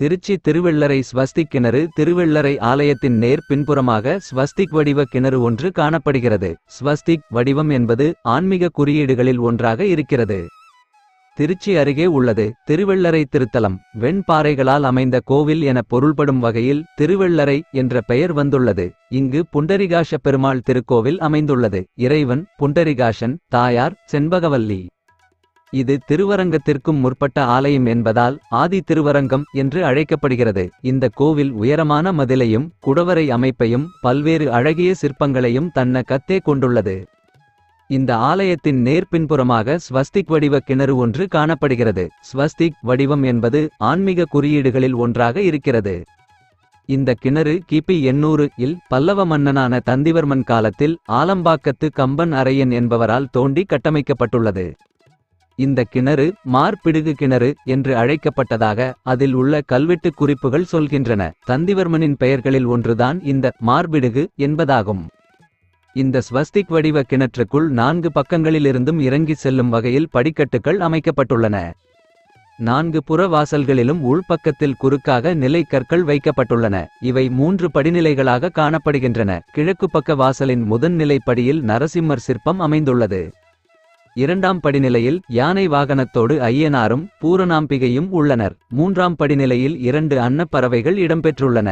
திருச்சி திருவெள்ளரை ஸ்வஸ்திக் கிணறு திருவெள்ளரை ஆலயத்தின் நேர் பின்புறமாக ஸ்வஸ்திக் வடிவ கிணறு ஒன்று காணப்படுகிறது. ஸ்வஸ்திக் வடிவம் என்பது ஆன்மீக குறியீடுகளில் ஒன்றாக இருக்கிறது. திருச்சி அருகே உள்ளது திருவெள்ளரை திருத்தலம். வெண்பாறைகளால் அமைந்த கோவில் என பொருள்படும் வகையில் திருவெள்ளரை என்ற பெயர் வந்துள்ளது. இங்கு புண்டரிகாஷ பெருமாள் திருக்கோவில் அமைந்துள்ளது. இறைவன் புண்டரிகாஷன் தாயார் செண்பகவல்லி. இது திருவரங்கத்திற்கும் முற்பட்ட ஆலயம் என்பதால் ஆதி திருவரங்கம் என்று அழைக்கப்படுகிறது. இந்த கோவில் உயரமான மதிலையும் குடவரை அமைப்பையும் பல்வேறு அழகிய சிற்பங்களையும் தன்ன கத்தே கொண்டுள்ளது. இந்த ஆலயத்தின் நேர்பின்புறமாக ஸ்வஸ்திக் வடிவ கிணறு ஒன்று காணப்படுகிறது. ஸ்வஸ்திக் வடிவம் என்பது ஆன்மீக குறியீடுகளில் ஒன்றாக இருக்கிறது. இந்த கிணறு கிபி எண்ணூறு இல் பல்லவ மன்னனான தந்திவர்மன் காலத்தில் ஆலம்பாக்கத்து கம்பன் அரையன் என்பவரால் தோண்டி கட்டமைக்கப்பட்டுள்ளது. இந்த கிணறு மார்பிடுகு கிணறு என்று அழைக்கப்பட்டதாக அதில் உள்ள கல்வெட்டு குறிப்புகள் சொல்கின்றன. தந்திவர்மனின் பெயர்களில் ஒன்றுதான் இந்த மார்பிடுகு என்பதாகும். இந்த ஸ்வஸ்திக் வடிவ கிணற்றுக்குள் நான்கு பக்கங்களிலிருந்தும் இறங்கி செல்லும் வகையில் படிக்கட்டுகள் அமைக்கப்பட்டுள்ளன. நான்கு புற வாசல்களிலும் உள்பக்கத்தில் குறுக்காக நிலை கற்கள் வைக்கப்பட்டுள்ளன. இவை மூன்று படிநிலைகளாக காணப்படுகின்றன. கிழக்கு பக்க வாசலின் முதன்நிலை படியில் நரசிம்மர் சிற்பம் அமைந்துள்ளது. இரண்டாம் படிநிலையில் யானை வாகனத்தோடு ஐயனாரும் பூரணாம்பிகையும் உள்ளனர். மூன்றாம் படிநிலையில் இரண்டு அன்னப்பறவைகள் இடம்பெற்றுள்ளன.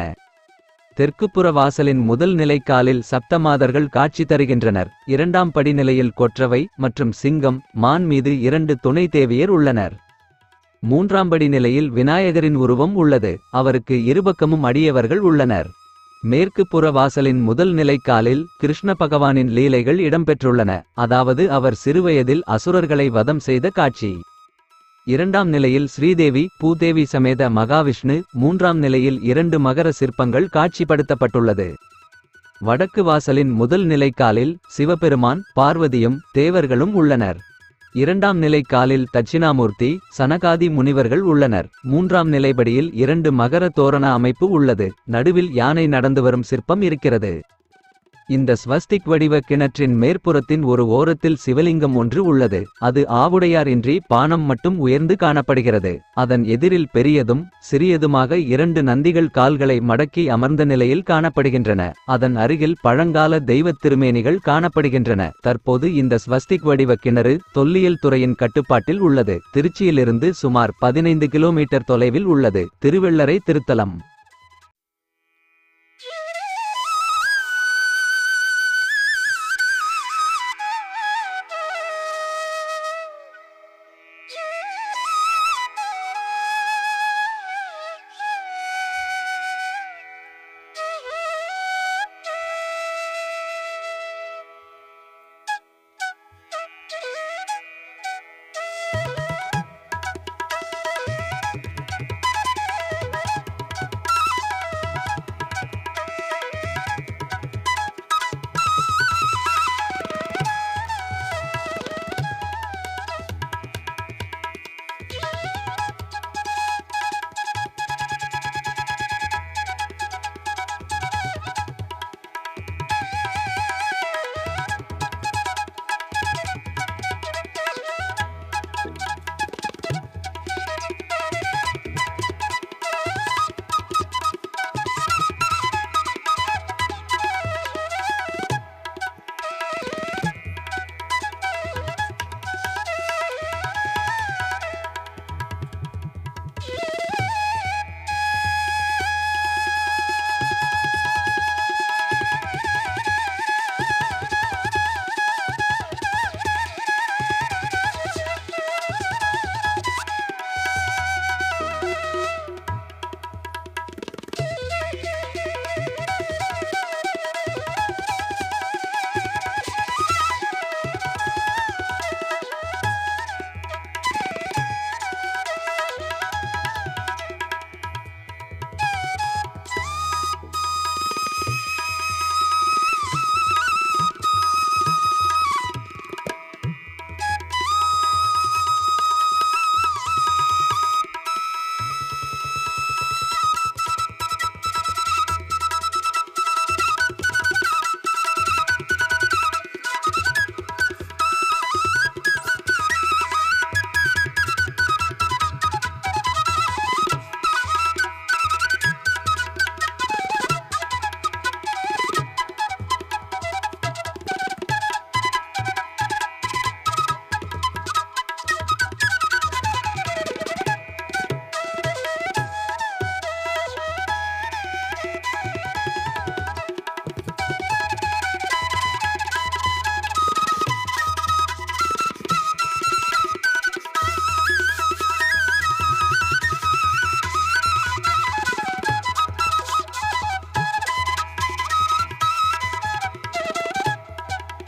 தெற்குப்புற வாசலின் முதல் நிலைக்காலில் சப்தமாதர்கள் காட்சி தருகின்றனர். இரண்டாம் படிநிலையில் கொற்றவை மற்றும் சிங்கம் மான் மீது இரண்டு துணை தேவியர் உள்ளனர். மூன்றாம் படி நிலையில் விநாயகரின் உருவம் உள்ளது. அவருக்கு இருபக்கமும் அடியவர்கள் உள்ளனர். மேற்கு புற வாசலின் முதல் நிலைக்காலில் கிருஷ்ண பகவானின் லீலைகள் இடம்பெற்றுள்ளன. அதாவது அவர் சிறுவயதில் அசுரர்களை வதம் செய்த காட்சி. இரண்டாம் நிலையில் ஸ்ரீதேவி பூதேவி சமேத மகாவிஷ்ணு மூன்றாம் நிலையில் இரண்டு மகர சிற்பங்கள் காட்சிப்படுத்தப்பட்டுள்ளது. வடக்கு வாசலின் முதல் நிலைக்காலில் சிவபெருமான் பார்வதியும் தேவர்களும் உள்ளனர். இரண்டாம் நிலை காலில் தட்சிணாமூர்த்தி சனகாதி முனிவர்கள் உள்ளனர். மூன்றாம் நிலைப்படியில் இரண்டு மகர தோரண அமைப்பு உள்ளது. நடுவில் யானை நடந்து வரும் சிற்பம் இருக்கிறது. இந்த ஸ்வஸ்திக் வடிவ கிணற்றின் மேற்புறத்தின் ஒரு ஓரத்தில் சிவலிங்கம் ஒன்று உள்ளது. அது ஆவுடையாரின்றி பானம் மட்டும் உயர்ந்து காணப்படுகிறது. அதன் எதிரில் பெரியதும் சிறியதுமாக இரண்டு நந்திகள் கால்களை மடக்கி அமர்ந்த நிலையில் காணப்படுகின்றன. அதன் அருகில் பழங்கால தெய்வத் திருமேனிகள் காணப்படுகின்றன. தற்போது இந்த ஸ்வஸ்திக் வடிவ கிணறு தொல்லியல் துறையின் கட்டுப்பாட்டில் உள்ளது. திருச்சியிலிருந்து சுமார் பதினைந்து கிலோமீட்டர் தொலைவில் உள்ளது. திருவெள்ளரை திருத்தலம்.